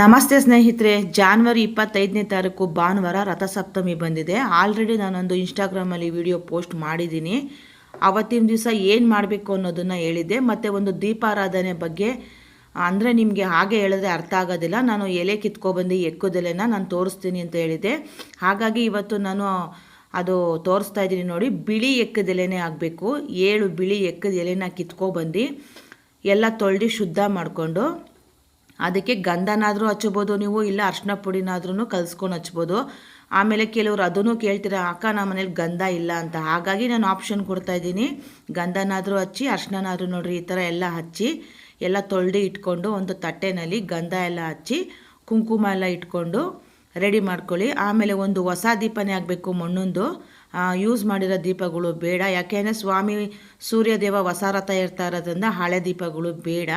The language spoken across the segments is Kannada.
ನಮಸ್ತೆ ಸ್ನೇಹಿತರೆ, ಜಾನ್ವರಿ ಇಪ್ಪತ್ತೈದನೇ ತಾರೀಕು ಭಾನುವಾರ ರಥಸಪ್ತಮಿ ಬಂದಿದೆ. ಆಲ್ರೆಡಿ ನಾನೊಂದು ಇನ್ಸ್ಟಾಗ್ರಾಮಲ್ಲಿ ವಿಡಿಯೋ ಪೋಸ್ಟ್ ಮಾಡಿದ್ದೀನಿ. ಅವತ್ತಿನ ದಿವಸ ಏನು ಮಾಡಬೇಕು ಅನ್ನೋದನ್ನು ಹೇಳಿದ್ದೆ. ಮತ್ತು ಒಂದು ದೀಪಾರಾಧನೆ ಬಗ್ಗೆ, ಅಂದರೆ ನಿಮಗೆ ಹಾಗೆ ಹೇಳಿದ್ರೆ ಅರ್ಥ ಆಗೋದಿಲ್ಲ. ನಾನು ಎಲೆ ಕಿತ್ಕೊಬಂದು ಎಕ್ಕುದೆಲೆನ ನಾನು ತೋರಿಸ್ತೀನಿ ಅಂತ ಹೇಳಿದ್ದೆ. ಹಾಗಾಗಿ ಇವತ್ತು ನಾನು ಅದು ತೋರಿಸ್ತಾ ಇದ್ದೀನಿ ನೋಡಿ. ಬಿಳಿ ಎಕ್ಕದೆಲೆನೇ ಆಗಬೇಕು. ಏಳು ಬಿಳಿ ಎಕ್ಕದ ಎಲೆನ ಕಿತ್ಕೊಬಂದು ಎಲ್ಲ ತೊಳೆದು ಶುದ್ಧ ಮಾಡಿಕೊಂಡು ಅದಕ್ಕೆ ಗಂಧನಾದರೂ ಹಚ್ಬೋದು ನೀವು, ಇಲ್ಲ ಅರ್ಶಿನ ಪುಡಿನಾದ್ರೂ ಕಲಿಸ್ಕೊಂಡು ಹಚ್ಬೋದು. ಆಮೇಲೆ ಕೆಲವರು ಅದನ್ನು ಕೇಳ್ತೀರಾ, ಅಕ್ಕ ನಮ್ಮ ಮನೇಲಿ ಗಂಧ ಇಲ್ಲ ಅಂತ. ಹಾಗಾಗಿ ನಾನು ಆಪ್ಷನ್ ಕೊಡ್ತಾ ಇದ್ದೀನಿ. ಗಂಧನಾದರೂ ಹಚ್ಚಿ ಅರ್ಶಿನಾದ್ರೂ ನೋಡಿರಿ, ಈ ಥರ ಎಲ್ಲ ಹಚ್ಚಿ, ಎಲ್ಲ ತೊಳೆದು ಇಟ್ಕೊಂಡು ಒಂದು ತಟ್ಟೆನಲ್ಲಿ ಗಂಧ ಎಲ್ಲ ಹಚ್ಚಿ, ಕುಂಕುಮ ಎಲ್ಲ ಇಟ್ಕೊಂಡು ರೆಡಿ ಮಾಡ್ಕೊಳ್ಳಿ. ಆಮೇಲೆ ಒಂದು ಹೊಸ ದೀಪನೇ ಆಗಬೇಕು ಮಣ್ಣೊಂದು. ಯೂಸ್ ಮಾಡಿರೋ ದೀಪಗಳು ಬೇಡ. ಯಾಕೆಂದರೆ ಸ್ವಾಮಿ ಸೂರ್ಯದೇವ ಹೊಸ ರಥ ಇರ್ತಾ ಇರೋದ್ರಿಂದ ಹಳೆ ದೀಪಗಳು ಬೇಡ.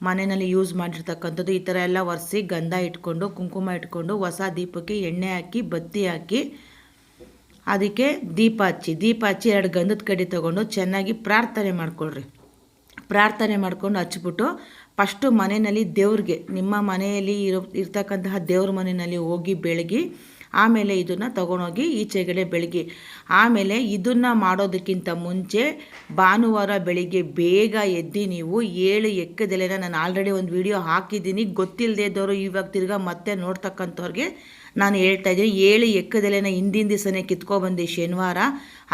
ಮನೆಯಲ್ಲಿ ಯೂಸ್ ಮಾಡಿರ್ತಕ್ಕಂಥದ್ದು, ಈ ಥರ ಎಲ್ಲ ಒರೆಸಿ ಗಂಧ ಇಟ್ಕೊಂಡು, ಕುಂಕುಮ ಇಟ್ಕೊಂಡು, ಹೊಸ ದೀಪಕ್ಕೆ ಎಣ್ಣೆ ಹಾಕಿ, ಬತ್ತಿ ಹಾಕಿ, ಅದಕ್ಕೆ ದೀಪ ಹಚ್ಚಿ ದೀಪ ಹಚ್ಚಿ ಎರಡು ಗಂಧದ ಕಡ್ಡಿ ತೊಗೊಂಡು ಚೆನ್ನಾಗಿ ಪ್ರಾರ್ಥನೆ ಮಾಡ್ಕೊಳ್ರಿ. ಪ್ರಾರ್ಥನೆ ಮಾಡ್ಕೊಂಡು ಹಚ್ಬಿಟ್ಟು ಫಸ್ಟು ಮನೆಯಲ್ಲಿ ದೇವ್ರಿಗೆ, ನಿಮ್ಮ ಮನೆಯಲ್ಲಿ ಇರೋ, ಇರ್ತಕ್ಕಂತಹ ದೇವ್ರ ಮನೆಯಲ್ಲಿ ಹೋಗಿ ಬೆಳಗಿ ಆಮೇಲೆ ಇದನ್ನು ತೊಗೊಂಡೋಗಿ ಈಚೆಗಡೆ ಬೆಳಗ್ಗೆ ಆಮೇಲೆ ಇದನ್ನು ಮಾಡೋದಕ್ಕಿಂತ ಮುಂಚೆ ಭಾನುವಾರ ಬೆಳಿಗ್ಗೆ ಬೇಗ ಎದ್ದು ನೀವು ಏಳು ಎಕ್ಕದೆಲೆನ ನಾನು ಆಲ್ರೆಡಿ ಒಂದು ವಿಡಿಯೋ ಹಾಕಿದ್ದೀನಿ. ಗೊತ್ತಿಲ್ಲದೆ ಇದ್ದವರು ಇವಾಗ ತಿರ್ಗಾ ಮತ್ತೆ ನೋಡ್ತಕ್ಕಂಥವ್ರಿಗೆ ನಾನು ಹೇಳ್ತಾ ಇದ್ದೀನಿ. ಏಳು ಎಕ್ಕದೆಲೆನ ಹಿಂದಿನ ದಿವಸನೇ ಕಿತ್ಕೊಬಂದು ಶನಿವಾರ,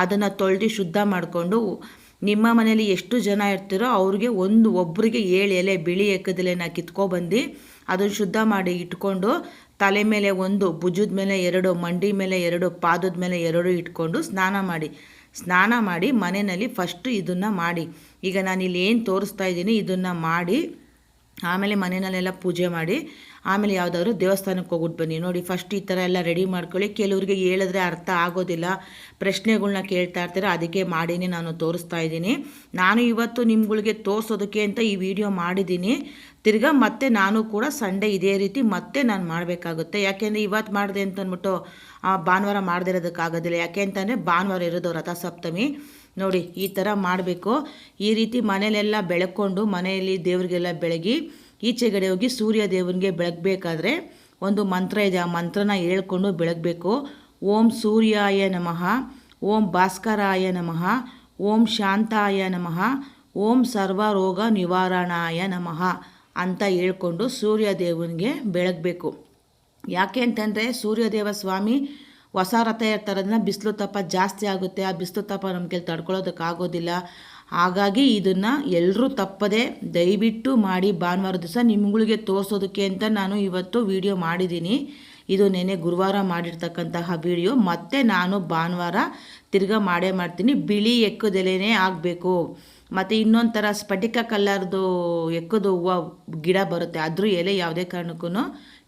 ಅದನ್ನು ತೊಳೆದು ಶುದ್ಧ ಮಾಡಿಕೊಂಡು ನಿಮ್ಮ ಮನೇಲಿ ಎಷ್ಟು ಜನ ಇರ್ತೀರೋ ಅವ್ರಿಗೆ ಒಂದು ಒಬ್ಬರಿಗೆ ಏಳು ಎಲೆ ಬಿಳಿ ಎಕ್ಕದೆಲೆನ ಕಿತ್ಕೊಬಂದು, ಅದನ್ನು ಶುದ್ಧ ಮಾಡಿ ಇಟ್ಕೊಂಡು ತಲೆ ಮೇಲೆ ಒಂದು, ಭುಜದ ಮೇಲೆ ಎರಡು, ಮಂಡಿ ಮೇಲೆ ಎರಡು, ಪಾದದ ಮೇಲೆ ಎರಡು ಇಟ್ಕೊಂಡು ಸ್ನಾನ ಮಾಡಿ. ಸ್ನಾನ ಮಾಡಿ ಮನೆಯಲ್ಲಿ ಫಸ್ಟು ಇದನ್ನು ಮಾಡಿ. ಈಗ ನಾನು ಇಲ್ಲಿ ಏನು ತೋರಿಸ್ತಾ ಇದ್ದೀನಿ, ಇದನ್ನು ಮಾಡಿ. ಆಮೇಲೆ ಮನೆಯಲ್ಲೆಲ್ಲ ಪೂಜೆ ಮಾಡಿ. ಆಮೇಲೆ ಯಾವುದಾದ್ರು ದೇವಸ್ಥಾನಕ್ಕೆ ಹೋಗ್ಬಿಟ್ಟು ಬನ್ನಿ. ನೋಡಿ ಫಸ್ಟ್ ಈ ಥರ ಎಲ್ಲ ರೆಡಿ ಮಾಡ್ಕೊಳ್ಳಿ. ಕೆಲವ್ರಿಗೆ ಹೇಳಿದ್ರೆ ಅರ್ಥ ಆಗೋದಿಲ್ಲ. ಪ್ರಶ್ನೆಗಳನ್ನ ಕೇಳ್ತಾ ಇರ್ತಾರೆ, ಅದಕ್ಕೆ ಮಾಡಿನೇ, ನಾನು ತೋರಿಸ್ತಾ ಇದ್ದೀನಿ. ನಾನು ಇವತ್ತು ನಿಮ್ಗಳಿಗೆ ತೋರಿಸೋದಕ್ಕೆ ಅಂತ ಈ ವಿಡಿಯೋ ಮಾಡಿದ್ದೀನಿ. ತಿರ್ಗಾ ಮತ್ತೆ ನಾನು ಕೂಡ ಸಂಡೇ ಇದೇ ರೀತಿ ಮತ್ತೆ ನಾನು ಮಾಡಬೇಕಾಗುತ್ತೆ. ಯಾಕೆಂದರೆ ಇವತ್ತು ಮಾಡಿದೆ ಅಂತ ಅಂದ್ಬಿಟ್ಟು ಭಾನುವಾರ ಮಾಡದಿರೋದಕ್ಕಾಗೋದಿಲ್ಲ ಯಾಕೆ ಅಂತಂದರೆ ಭಾನುವಾರ ಇರೋದು ರಥಸಪ್ತಮಿ. ನೋಡಿ, ಈ ಥರ ಮಾಡಬೇಕು. ಈ ರೀತಿ ಮನೆಯಲ್ಲೆಲ್ಲ ಬೆಳಕೊಂಡು ಮನೆಯಲ್ಲಿ ದೇವರಿಗೆಲ್ಲ ಬೆಳಗಿ ಈಚೆಗಡೆ ಹೋಗಿ ಸೂರ್ಯ ದೇವನಿಗೆ ಬೆಳಗಬೇಕಾದ್ರೆ ಒಂದು ಮಂತ್ರ ಇದೆ. ಆ ಮಂತ್ರನ ಹೇಳ್ಕೊಂಡು ಬೆಳಗಬೇಕು. ಓಂ ಸೂರ್ಯಾಯ ನಮಃ, ಓಂ ಭಾಸ್ಕರಾಯ ನಮಃ, ಓಂ ಶಾಂತಾಯ ನಮಃ, ಓಂ ಸರ್ವರೋಗ ನಿವಾರಣಾಯ ನಮಃ ಅಂತ ಹೇಳ್ಕೊಂಡು ಸೂರ್ಯ ದೇವನಿಗೆ ಬೆಳಗಬೇಕು. ಯಾಕೆ ಅಂತಂದರೆ ಸೂರ್ಯದೇವ ಸ್ವಾಮಿ ಹೊಸ ರಥ ಇರ್ತಾರೋದನ್ನ ಬಿಸಿಲು ತಪ್ಪ ಜಾಸ್ತಿ ಆಗುತ್ತೆ. ಆ ಬಿಸಿಲು ತಪ್ಪ ನಮಗೆ ತಡ್ಕೊಳ್ಳೋದಕ್ಕಾಗೋದಿಲ್ಲ. ಹಾಗಾಗಿ ಇದನ್ನು ಎಲ್ಲರೂ ತಪ್ಪದೆ ದಯವಿಟ್ಟು ಮಾಡಿ ಭಾನುವಾರ ದಿವಸ ನಿಮ್ಗಳಿಗೆ ತೋರಿಸೋದಕ್ಕೆ ಅಂತ ನಾನು ಇವತ್ತು ವಿಡಿಯೋ ಮಾಡಿದ್ದೀನಿ. ಇದು ನೆನೆ ಗುರುವಾರ ಮಾಡಿರ್ತಕ್ಕಂತಹ ವಿಡಿಯೋ. ಮತ್ತೆ ನಾನು ಭಾನುವಾರ ತಿರ್ಗಾ ಮಾಡೇ ಮಾಡ್ತೀನಿ. ಬಿಳಿ ಎಕ್ಕದೆಲೆನೇ ಆಗಬೇಕು. ಮತ್ತು ಇನ್ನೊಂದು ಥರ ಸ್ಫಟಿಕ ಕಲ್ಲರ್ದು ಎಕ್ಕದು ಹೂವು ಗಿಡ ಬರುತ್ತೆ. ಅದ್ರ ಎಲೆ ಯಾವುದೇ ಕಾರಣಕ್ಕೂ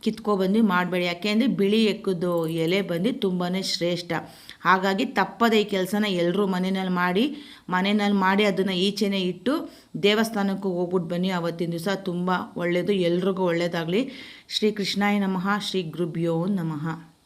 ಕಿತ್ಕೊಬಂದು ಮಾಡಬೇಡಿ. ಯಾಕೆಂದರೆ ಬಿಳಿ ಎಕ್ಕದು ಎಲೆ ಬಂದು ತುಂಬಾ ಶ್ರೇಷ್ಠ. ಹಾಗಾಗಿ ತಪ್ಪದೆ ಈ ಕೆಲಸನ ಎಲ್ಲರೂ ಮನೆಯಲ್ಲಿ ಮಾಡಿ ಮನೆಯಲ್ಲಿ ಮಾಡಿ ಅದನ್ನು ಈಚೆನೇ ಇಟ್ಟು ದೇವಸ್ಥಾನಕ್ಕೂ ಹೋಗ್ಬಿಟ್ಟು ಬನ್ನಿ ಆವತ್ತಿನ ದಿವಸ. ತುಂಬ ಒಳ್ಳೆಯದು ಎಲ್ರಿಗೂ ಒಳ್ಳೆಯದಾಗಲಿ ಶ್ರೀ ಕೃಷ್ಣಾಯ ನಮಃ. ಶ್ರೀ ಗುರುಭ್ಯೋ ನಮಃ.